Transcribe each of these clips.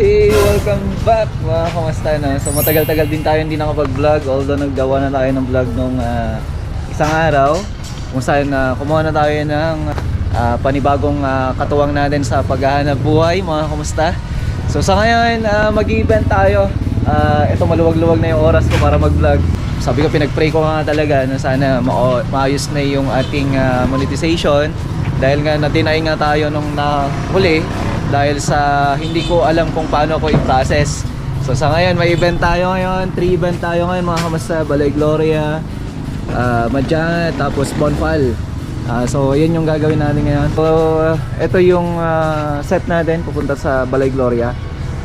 Hey, welcome back mga kamusta na. So matagal-tagal din tayo hindi nakapag-vlog although naggawa na tayo ng vlog nung ah, isang araw kung saan na kumuha na tayo ng ah, panibagong ah, katuwang natin sa paghahanap buhay mga kamusta. So sa ngayon ah, mag-event tayo. Ah, ito maluwag-luwag na yung oras ko para mag-vlog. Sabi ko pinag-pray ko nga talaga na sana ma- maayos na yung ating ah, monetization dahil nga na-deny nga tayo nung nahuli dahil sa hindi ko alam kung paano ko i-process. So sa ngayon may event tayo ngayon, 3 event tayo ngayon mga kamusta, Balay Gloria, uh, Madyan, tapos Bonfal. Ah, so yun yung gagawin natin ngayon. So ito yung ah, set natin pupunta sa Balay Gloria.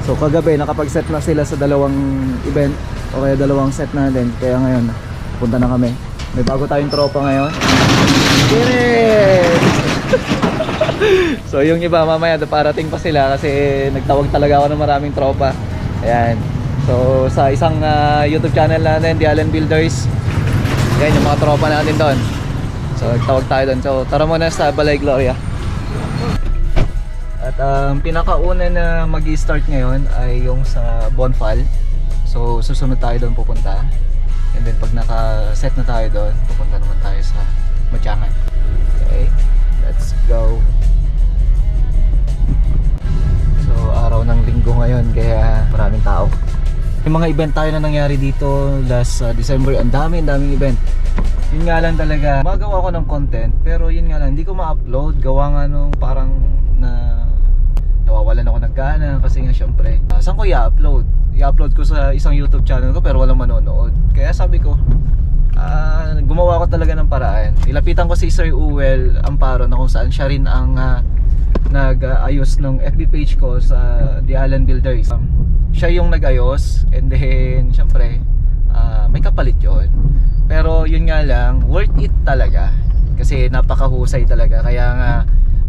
So kagabi nakapag-set na sila sa dalawang event o kaya dalawang set natin. Kaya ngayon pupunta na kami. May bago tayong tropa ngayon. Kirit! so yung iba mamaya parating pa sila kasi nagtawag talaga ako ng maraming tropa. Ayan. So sa isang ah, YouTube channel natin, The Allen Builders. Ayan yung mga tropa natin doon. So nagtawag tayo doon. So tara muna sa Balay Gloria. At ang pinakauna na mag start ngayon ay yung sa Bonfal. So susunod tayo doon pupunta. And then pag naka-set na tayo doon, pupunta naman tayo sa Matyangan. Okay, let's go. Araw ng linggo ngayon kaya maraming tao. May mga event tayo na nangyari dito last uh, December. Ang dami, ang daming event. Yun nga lang talaga, magawa ko ng content pero yun nga lang, hindi ko ma-upload. Gawa nga nung parang na nawawalan ako ng gana kasi nga syempre, uh, saan ko i-upload? I-upload ko sa isang YouTube channel ko pero walang manonood. Kaya sabi ko, ah, gumawa ko talaga ng paraan. Nilapitan ko si Sir Uwel Amparo na kung saan siya rin ang ah, nag-ayos ng FB page ko sa The Allen Builders. Um, siya yung nag-ayos and then syempre ah, may kapalit yon. Pero yun nga lang, worth it talaga. Kasi napakahusay talaga. Kaya nga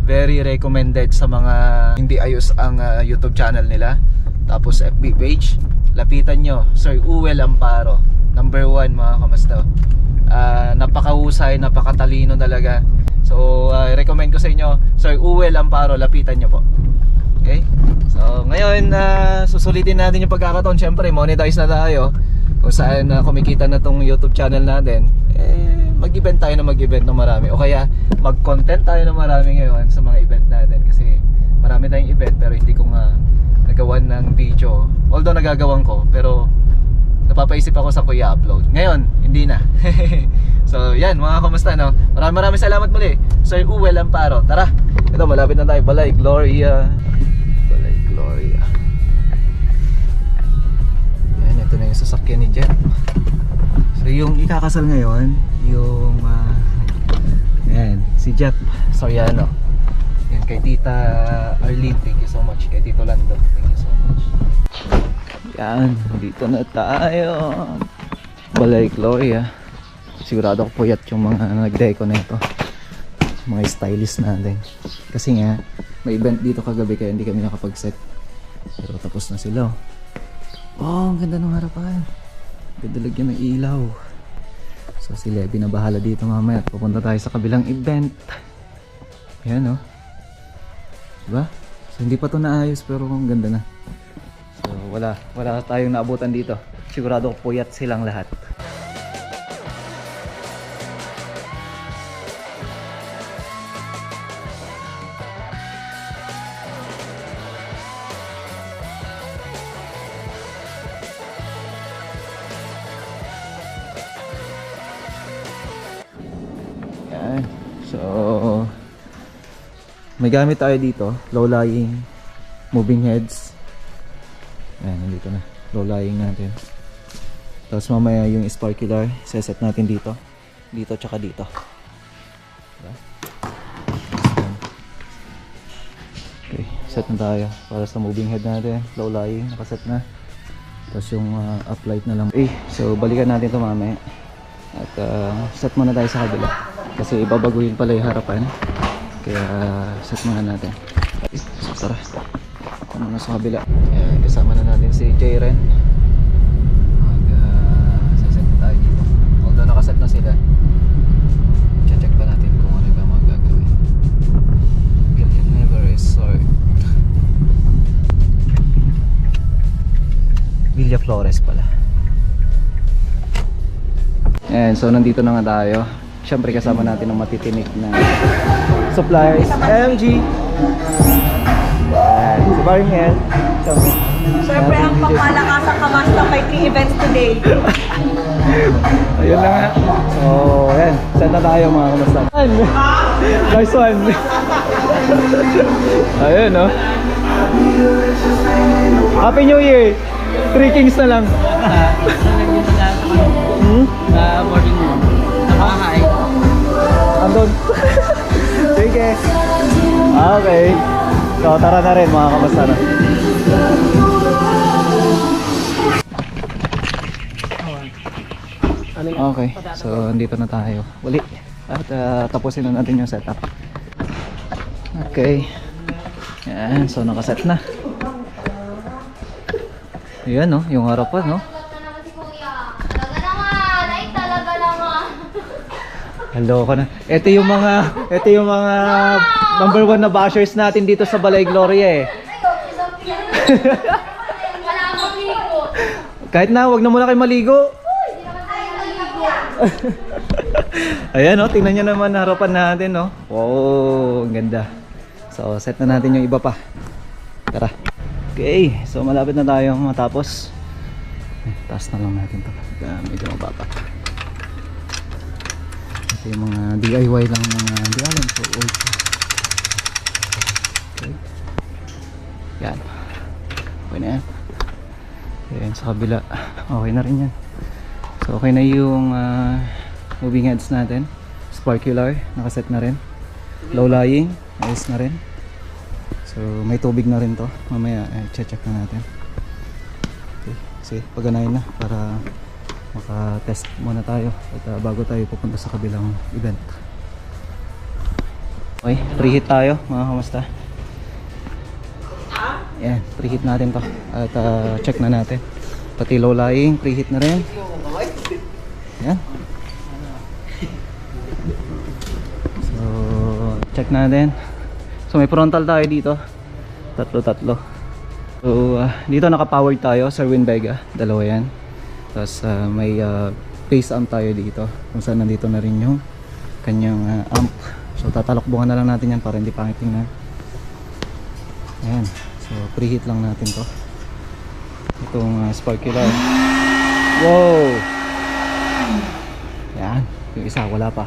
very recommended sa mga hindi ayos ang ah, YouTube channel nila. Tapos FB page, lapitan nyo, Sir Uwel Amparo. Number one mga kamusta. Ah, napakahusay, napakatalino talaga. So, ah, recommend ko sa inyo, Sir Uwel Amparo, lapitan nyo po. Okay? So, ngayon, ah, susulitin natin yung pagkakataon. Siyempre, monetize na tayo. Kung saan na kumikita na tong YouTube channel natin, eh, mag-event tayo na mag-event ng marami. O kaya, mag-content tayo ng marami ngayon sa mga event natin. Kasi, marami tayong event pero hindi ko nga nagawan ng video. Although nagagawan ko, pero napapaisip ako sa kuya upload. Ngayon, hindi na. so, yan mga kamusta no. Maraming maraming salamat muli. Sir Uwel Amparo. Tara. Ito malapit na tayo. Balay Gloria. Balay Gloria. Yan, ito na yung sasakyan ni Jet. So, yung ikakasal ngayon, yung ah, yan, si Jet Soriano. Yan kay Tita Arlene, thank you so much. Kay Tito Lando, thank you so much. Yan, dito na tayo. Balay Gloria. Sigurado ko puyat yung mga nag-deco na ito. Mga stylist natin. Kasi nga, may event dito kagabi kaya hindi kami nakapag-set. Pero tapos na sila. Oh, ang ganda ng harapan. Ganda lagyan ng ilaw. So si Levi na bahala dito mamaya at pupunta tayo sa kabilang event. Ayan oh. Diba? So hindi pa to naayos pero ang ganda na. So wala, wala tayong naabutan dito. Sigurado ko puyat silang lahat. May gamit tayo dito. Low-lying moving heads. Yan, nandito na. Low-lying natin. Tapos mamaya yung sparkular, seset natin dito. Dito tsaka dito. Diba? Okay, set na tayo para sa moving head natin. Low-lying, nakaset na. Tapos yung uh, uplight na lang. Eh, so balikan natin to mamaya. At uh, set muna tayo sa kabila. Kasi ibabaguhin pala yung harapan. Kaya set muna natin. So tara. Ito muna sa kabila. Ayan, kasama na natin si Jay Ren. Mag uh, saset na tayo dito. Although nakaset na sila. Check pa natin kung ano ba mga gagawin. Billion never is short. Villa Flores pala. And so nandito na nga tayo. Siyempre kasama natin ang matitinik na suppliers. MG! Ayan, si Barniel. Siyempre. Siyempre, ang pangmalakasang kamasta kay key events today. Ayun na nga. So, ayan. Saan na tayo mga kamusta? Nice one. Ayun, no? Happy New Year! Three Kings na lang. Hmm? Uh, morning mo. Bahay. Andun. Sige. Ah, Okay. So, tara na rin mga kamusta na. Okay. So, andito na tayo. Uli. At ah, tapusin na natin yung setup. Okay. Yan. So, nakaset na. Yan, no? Yung harapan, no? Talaga naman si Kuya. Talaga naman. Ay, talaga naman. Hello ka na. Ito yung mga ito yung mga number one na bashers natin dito sa Balay Gloria eh. Kahit na, wag na muna kayo maligo. Ayan oh, tingnan nyo naman harapan natin oh. Wow, ang ganda. So, set na natin yung iba pa. Tara. Okay, so malapit na tayo matapos. Eh, taas na lang natin to. Medyo mababa. Yung mga DIY lang mga di alam so old. Okay. Yan. Okay na yan. Ayan sa kabila. Okay na rin yan. So okay na yung ah, moving heads natin. Sparkular, nakaset na rin. Low lying, ayos na rin. So may tubig na rin to. Mamaya eh, check na natin. Okay, sige, paganayin na para maka-test muna tayo at ah, bago tayo pupunta sa kabilang event. Okay, preheat tayo mga kamusta. Yan, preheat natin to at ah, check na natin. Pati low lying, preheat na rin. Yan. So, check natin. So, may frontal tayo dito. Tatlo-tatlo. So, ah, dito naka-powered tayo, Sir Winbega. Dalawa yan. Tapos, ah, may ah, face amp tayo dito. Kung saan nandito na rin yung kanyang ah, amp. So, tatalokbuhan na lang natin yan para hindi pangit tingnan. Ayan. So, preheat lang natin to. Itong uh, sparkular. Wow! Yan. Yung isa, wala pa.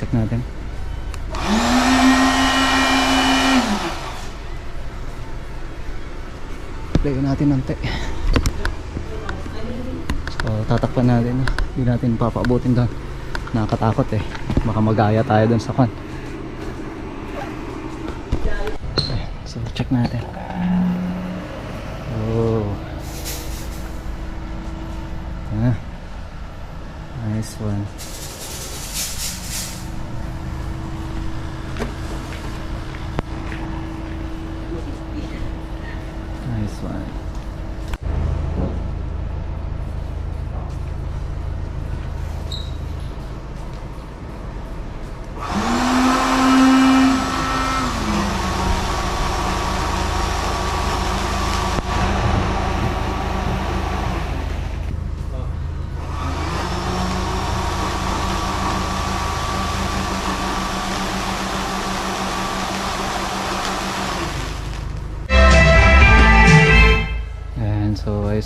Check natin. Te. So, tatakpan natin. Hindi natin papaabutin doon. Nakakatakot eh. Baka magaya tayo doon sa. Okay, so, check natin. Oh. Ah. Nice one.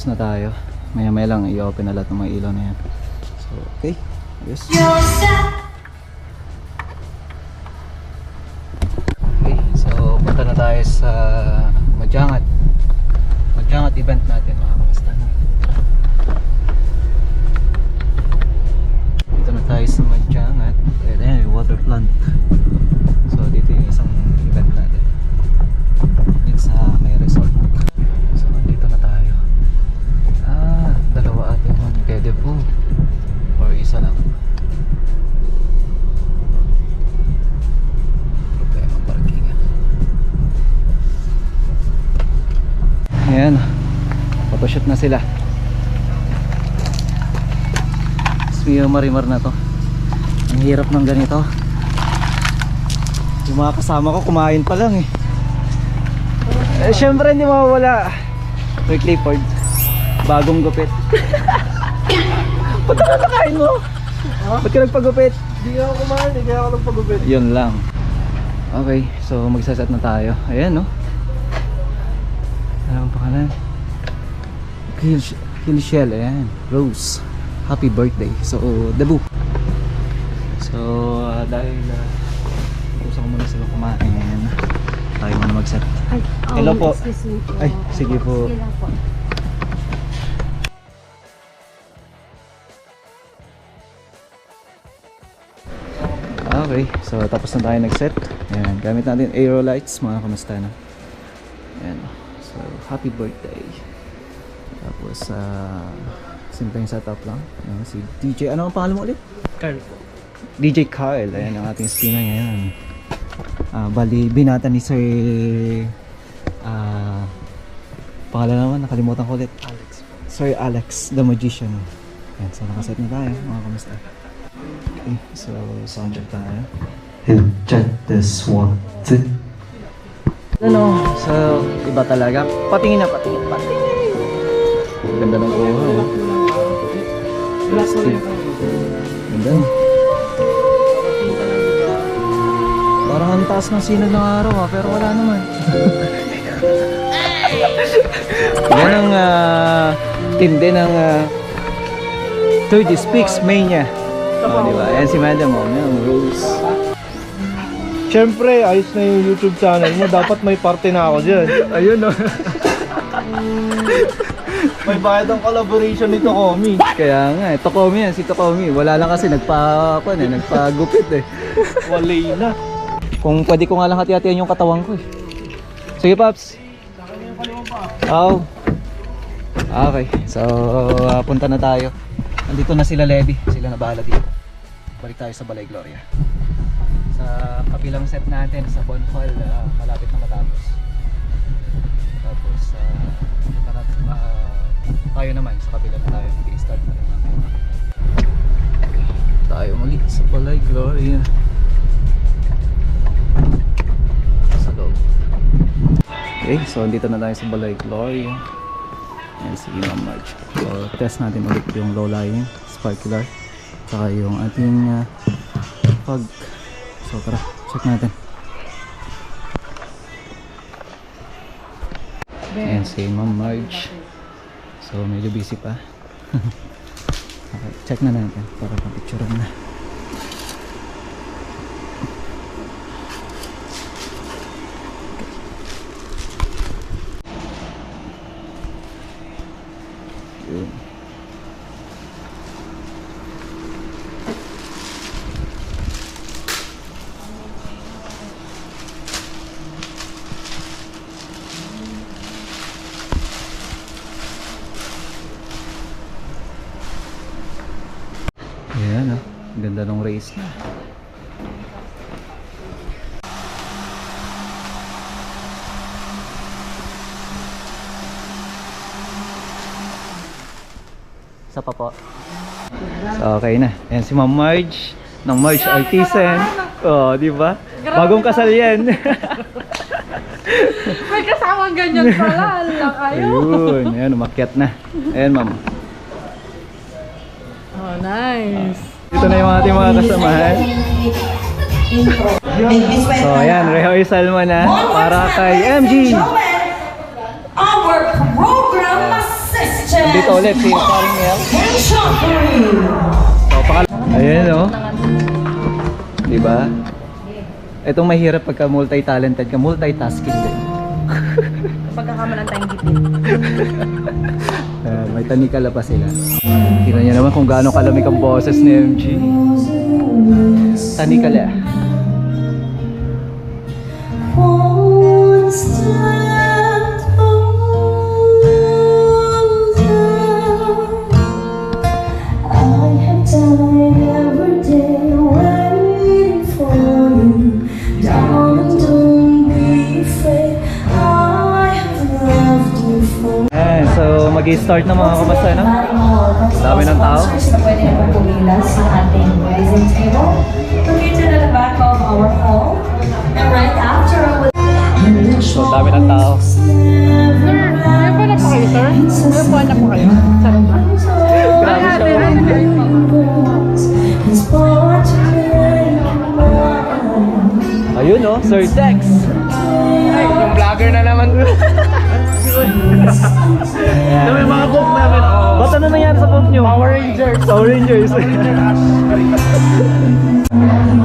Na tayo. Maya maya lang i-open na lahat ng mga ilaw na yan. So, okay. Ayos. Okay, so punta na tayo sa Madyangat. Madyangat event natin mga kamusta na. Dito na tayo sa Madyangat. Ayan, ayan, yung water plant. So dito yung isang na sila. Smio marimar na to. Ang hirap ng ganito. Yung mga kasama ko kumain pa lang eh. Eh, syempre hindi mawawala. May Clifford. Bagong gupit. Ba't ka nakain mo? Ba't ka nagpagupit? Hindi ako kumain, hindi ako nagpagupit. Yun lang. Okay, so magsaset na tayo. Ayan, no? Ano ang pangalan? Kill, Kill Shell, ayan. Rose. Happy birthday. So, debut. So, uh, dahil uh, gusto ko muna sila kumain, tayo muna mag-set. Hello po. Ay, sige po. Okay, so tapos na tayo nag-set. Ayan, gamit natin aero lights, mga kamusta na. Ayan, so happy birthday. Tapos, uh, simpleng setup lang. Ayan, si DJ, ano ang pangalan mo ulit? Carl po. DJ Kyle, ayan ang ating spinner ngayon. Ah, bali, binata ni Sir... Ah... pangalan naman, nakalimutan ko ulit. Alex. Sir Alex, the magician. Ayan, so nakaset na tayo, mga kamusta. Okay, so sound check tayo. And check this one, two. Ano, so iba talaga. Patingin na, patingin, patingin. Ang Ganda ng kuha. Oh. Plastic. Ganda. Parang ang taas ng sinag ng araw ah, pero wala naman. Yan ang ah, tindi ng uh, 30 Speaks Mania. Oh, di ba? Yan si Madam oh, yung Rose. Siyempre, ayos na yung YouTube channel mo. Dapat may parte na ako dyan. Ayun oh. May bayad ang collaboration nito, Komi. Kaya nga, eh, Tokomi yan, si Tokomi. Wala lang kasi nagpa, ano, eh, nagpagupit eh. Walay na. Kung pwede ko nga lang hati-hatian yung katawan ko eh. Sige, Paps. Oh. Okay, so uh, punta na tayo. Nandito na sila Levi, sila na bahala dito. Balik tayo sa Balay Gloria. Sa kabilang set natin sa Bonfal, uh, malapit na matapos. Tayo naman sa kabila na tayo. Mag-i-start na rin namin. Tayo muli sa Balay Gloria. Sa loob. Okay, so dito na tayo sa Balay Gloria. Ayan si Ma'am Marge. So test natin ulit yung low lying, sparkular, saka yung ating uh, pag. So tara, check natin. Ayan si Ma'am Marge. So medyo busy pa. okay, check na natin para pa-picture na. Yun. Ayan ah. Ganda ng race na. Isa pa po. So, okay na. Ayan si Ma'am Marge ng Marge Artisan. Oh, di ba? Bagong kasal yan. May kasamang ganyan pala. Lang kayo. Ayun. Ayan, umakyat na. Ayan, Ma'am. Oh, nice. Dito na yung ating mga kasamahan. So, ayan. Rehearsal mo na para kay MG. Dito ulit si Paring Mel. So, pakal- Ayan, oh. Di ba? Itong mahirap pagka multi-talented ka, multitasking din. Pagkakamalan tayong gipit. Uh, may tanikala pa sila. Tingnan niyo naman kung gaano kalamig ang boses ni MG. Tanikala. Nag-start na mga kapasa, no? Dami ng tao. na pwede naman pumila sa ating rising table. Located the back of our hall. And right after our... So, dami ng tao. Sir, po na po kayo, sir? May po na po kayo? Sarap na. Grabe siya. Ayun, no? Sir Dex! Ay, yung vlogger na naman. Ano nangyari sa book nyo? Power Rangers. Power Rangers.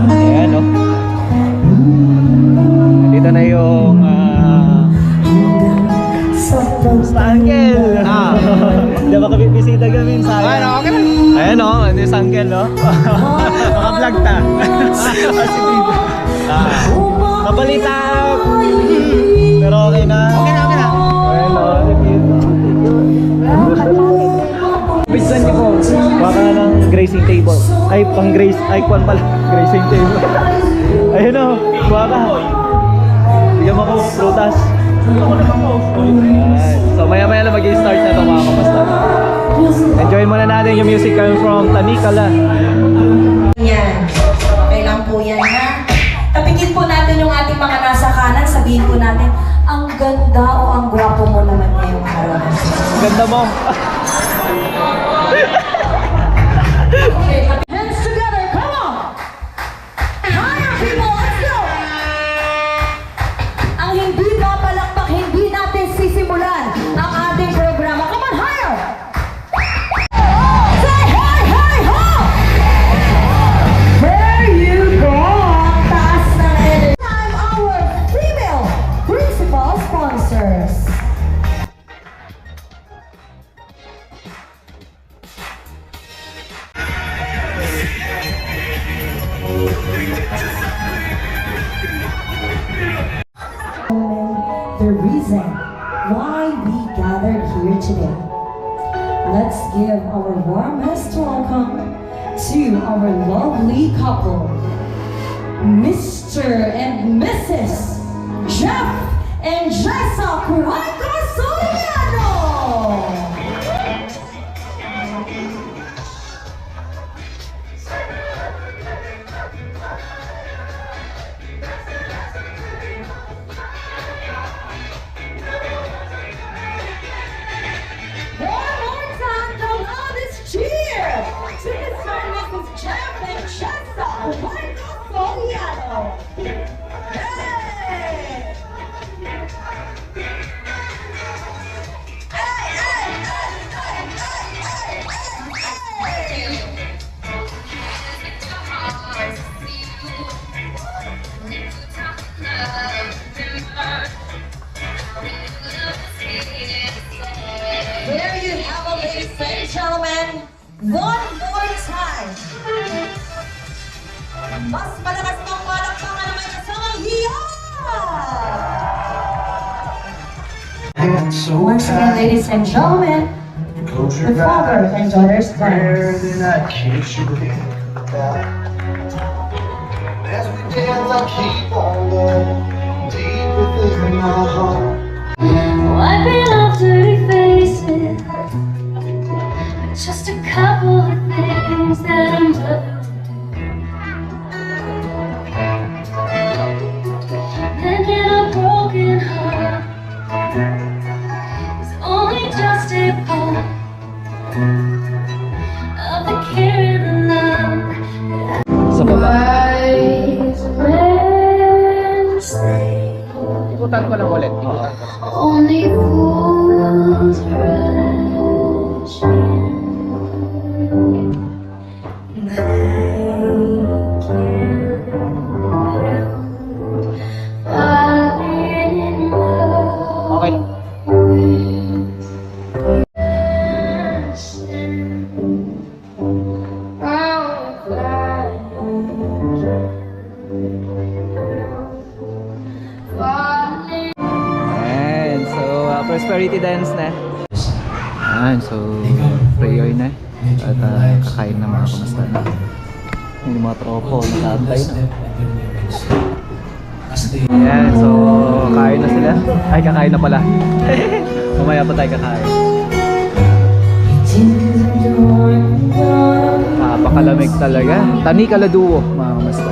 Ayan oh. Dito na yung ah, Uncle! Ah, di ba kami bisita kami sa Ano, okay na. Ayan o, ano yung Uncle no? Naka-vlog ta. Ah, si Bibo. Ah, Kabalita! Pero okay na. Okay na, okay na. Ayan o, si Bibo. Bisan niyo po. Baka na ng grazing table. Ay, pang grace, ay kwan pala. Grazing table. Ayun o, baka. Bigyan mo ko prutas. So maya maya lang mag-start na ito mga kamastan. Enjoy muna natin yung music coming from Tanikala. Yan. Okay lang po yan, ha? Tapikin po natin yung ating mga nasa kanan. Sabihin po natin, ang ganda o ang gwapo mo naman ngayong araw. Ganda mo. Okay, the reason why we gathered here today. Let's give our warmest welcome to our lovely couple, Mr. and Mrs. Jeff and Jessa Curanco Jessa Curanco Soriano. Hey! Once again, ladies and gentlemen, the father and daughter's plans. As we dance, I keep on going deep within my heart. Wiping off dirty faces. Dance na. Ayan, so prayer na. At uh, kakain na mga kamusta na. Yung mga tropo, nag-aantay na. Ayan, so kain na sila. Ay, kakain na pala. Mamaya pa tayo kakain. Napakalamig talaga. Tani kaladuo, mga kamusta.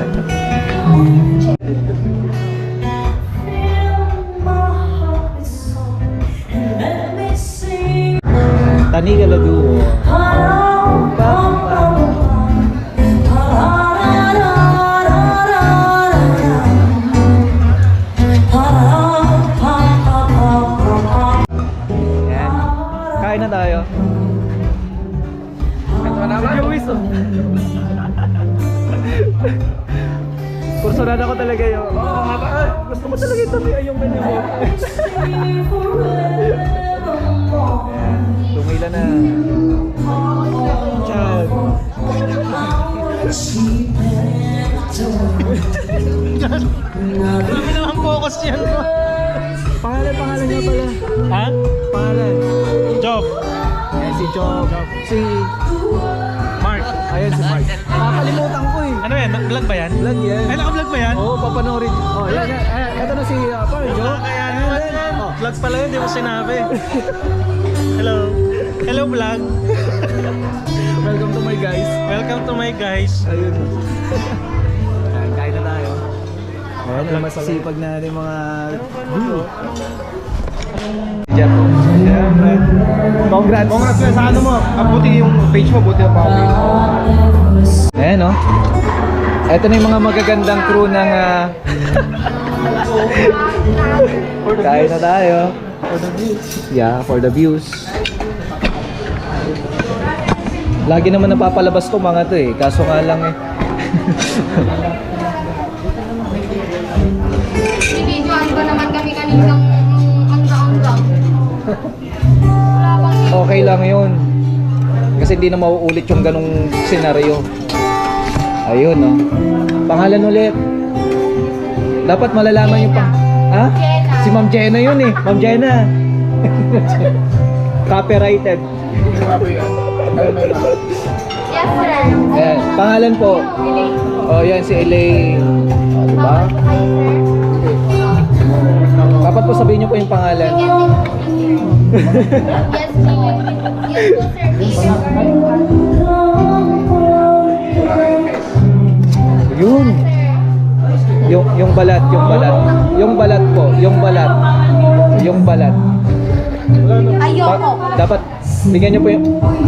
Vlog pala yun, di mo sinabi. Hello. Hello vlog. Welcome to my guys. Welcome to my guys. Ayun. Ayan, kain na tayo. Ayan, ang masisipag natin mga... View. Jeff. Siyempre. Congrats. Congrats na sa ano mo. Ah, buti yung page mo, buti ang page. Ayan, no? Ito na yung mga magagandang crew ng... ah, Kain na tayo. For the views. Yeah, for the views. Lagi naman napapalabas to mga to eh. Kaso nga lang eh. Binidyoan ko naman kami kaninang hanggang-hanggang. Wala bang Okay lang yun. Kasi hindi na mauulit yung ganong senaryo. Ayun, no? Pangalan ulit. Dapat malalaman yung pang... Ha? Jenna. Si Ma'am Jenna yun eh. Ma'am Jenna. Copyrighted. Yes, sir. Ayan. Pangalan po. Oh, yan si Elaine. Oh, diba? Dapat po sabihin niyo po yung pangalan. Yes, po. Yes po, sir. Yun. Yung yung balat, yung balat. Yung balat po, yung balat. Yung balat. Ayoko. Pa- dapat bigyan niyo po yung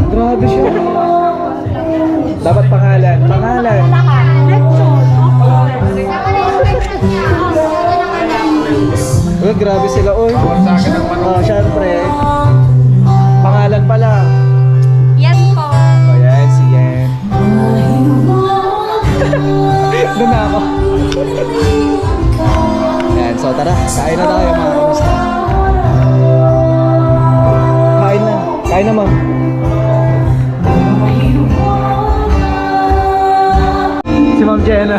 Grabe siya. Dapat pangalan, pangalan. Uy, grabe sila, oy. Oh, syempre. Pangalan pala. Doon na ako. Yan, so tara, kain na tayo mga kamusta. Kain na, kain na ma'am. Si Ma'am Jenna.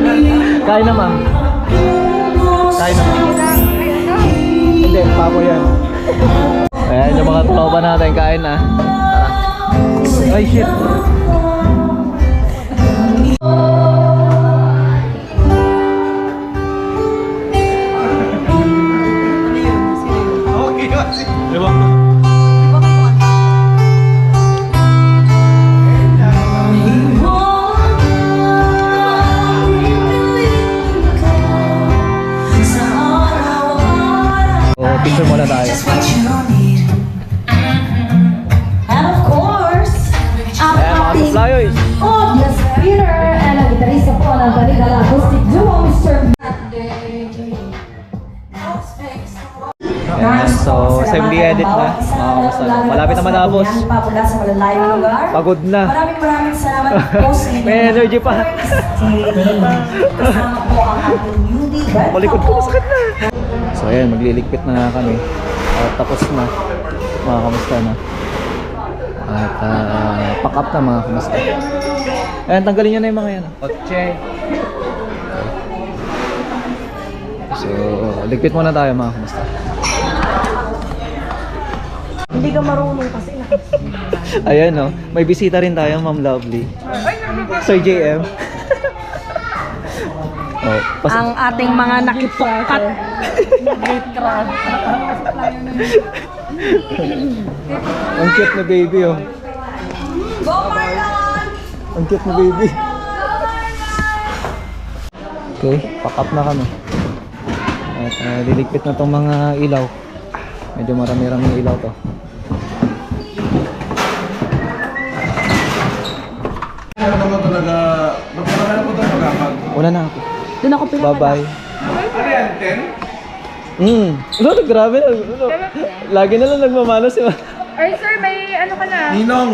kain na ma'am. Kain na ma'am. Hindi, pako yan. Ayan, yung mga tropa natin, kain na. Tara. Ay, shit. Malapit na matapos. Papula sa malalayong lugar. Pagod na. Maraming maraming salamat po sa inyo. May energy pa. Kasama po ang ating welcome Palikod ko, masakit na. So, ayan, magliligpit na nga kami. At tapos na. Mga kamusta na. At uh, pack up na mga kamusta. Ayan, tanggalin nyo na yung mga yan. Kotse. So, ligpit muna tayo mga kamusta. Hindi ka marunong kasi na. Ayan no, may bisita rin tayo, Ma'am Lovely. Sir JM. oh, pas- Ang ating mga nakipukkat. ang cute na baby oh. Go Marlon! Ang cute na baby. Okay, pack up na kami. At uh, liligpit na tong mga ilaw. Medyo marami-rami ilaw to. Bye-bye. Ano yan, 10? Hmm. Ano, grabe na. Ano, lagi na lang nagmamano si Ma. Ay, sir, may ano ka na? Ninong!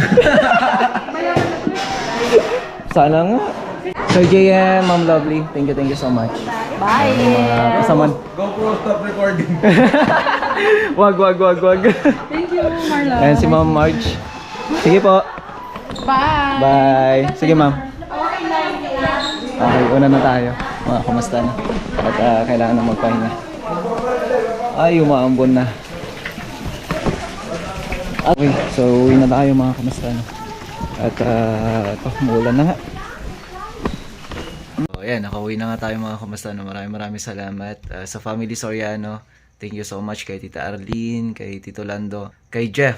Sana nga. Si Sir JM, Ma'am Lovely, thank you, thank you so much. Bye! Uh, kasaman. GoPro stop recording. wag, wag, wag, wag. Thank you, Marlon. Ayan si Ma'am Marge. Sige po. Bye. Bye. Sige, ma'am. Okay, una na tayo. Mga kamusta na? At ah, kailangan na magpahinga. Ay, umaambon na. Okay, so uwi na tayo mga kamusta na. At uh, ito, muulan na nga. So, ayan, nakauwi na nga tayo mga kamusta na. Maraming maraming salamat Ah, sa family Soriano. Thank you so much kay Tita Arlene, kay Tito Lando, kay Jeff,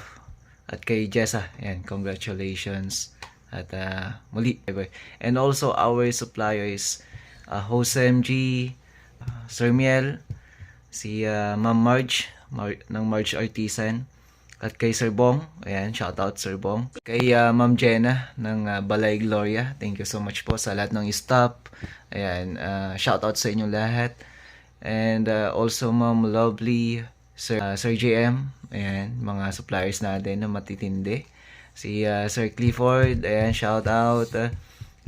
at kay Jessa. Ayan, congratulations. At ah, muli, bye-bye. And also our suppliers, uh, Hosem G, ah, Sir Miel, si ah, Ma'am Marge, Mar- ng Marge Artisan, at kay Sir Bong, ayan, shout out Sir Bong. Kay ah, Ma'am Jenna ng ah, Balay Gloria, thank you so much po sa lahat ng stop. Ayan, ah, shout out sa inyo lahat. And uh, also Ma'am Lovely, Sir, uh, Sir JM, ayan, mga suppliers natin na matitindi. Si uh, Sir Clifford, ayan, shout out. uh,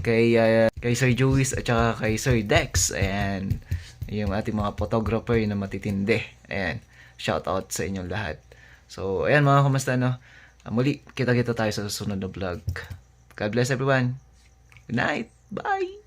kay, uh, kay Sir Juice at saka kay Sir Dex, ayan, yung ating mga photographer na matitindi. Ayan, shout out sa inyong lahat. So, ayan mga kamusta no? Ah, muli, kita-kita tayo sa susunod na vlog. God bless everyone. Good night. Bye.